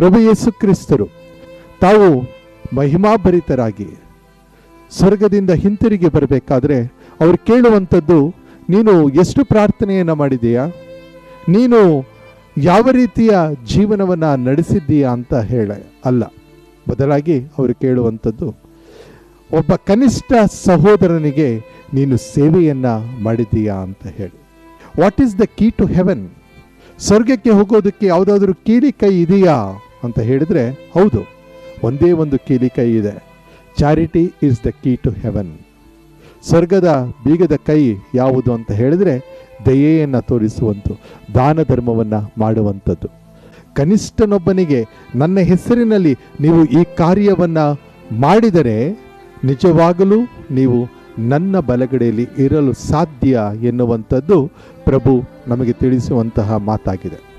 ಪ್ರಭು ಯೇಸು ಕ್ರಿಸ್ತರು, ತಾವು ಮಹಿಮಾಭರಿತರಾಗಿ ಸ್ವರ್ಗದಿಂದ ಹಿಂತಿರುಗಿ ಬರಬೇಕಾದ್ರೆ ಅವ್ರು ಕೇಳುವಂಥದ್ದು, ನೀನು ಎಷ್ಟು ಪ್ರಾರ್ಥನೆಯನ್ನು ಮಾಡಿದೀಯಾ ನೀನು ಯಾವ ರೀತಿಯ ಜೀವನವನ್ನು ನಡೆಸಿದ್ದೀಯಾ ಅಂತ ಹೇಳ, ಅಲ್ಲ. ಬದಲಾಗಿ ಅವರು ಕೇಳುವಂಥದ್ದು, ಒಬ್ಬ ಕನಿಷ್ಠ ಸಹೋದರನಿಗೆ ನೀನು ಸೇವೆಯನ್ನು ಮಾಡಿದ್ದೀಯಾ ಅಂತ ಹೇಳಿ. What is the key to heaven ಸ್ವರ್ಗಕ್ಕೆ ಹೋಗೋದಕ್ಕೆ ಯಾವುದಾದ್ರೂ ಕೀಲಿ ಕೈ ಇದೆಯಾ? ಅಂತ ಹೇಳಿದರೆ, ಹೌದು, ಒಂದೇ ಒಂದು ಕೀಲಿ ಕೈ ಇದೆ. Charity is the key to heaven ಸ್ವರ್ಗದ ಬೀಗದ ಕೈ ಯಾವುದು ಅಂತ ಹೇಳಿದರೆ, ದಯೆಯನ್ನು ತೋರಿಸುವಂತು ದಾನ ಧರ್ಮವನ್ನು ಮಾಡುವಂಥದ್ದು. ಕನಿಷ್ಠನೊಬ್ಬನಿಗೆ ನನ್ನ ಹೆಸರಿನಲ್ಲಿ ನೀವು ಈ ಕಾರ್ಯವನ್ನು ಮಾಡಿದರೆ, ನಿಜವಾಗಲೂ ನೀವು ನನ್ನ ಬಲಗಡೆಯಲ್ಲಿ ಇರಲು ಸಾಧ್ಯ ಎನ್ನುವಂಥದ್ದು ಪ್ರಭು ನಮಗೆ ತಿಳಿಸುವಂತಹ ಮಾತಾಗಿದೆ.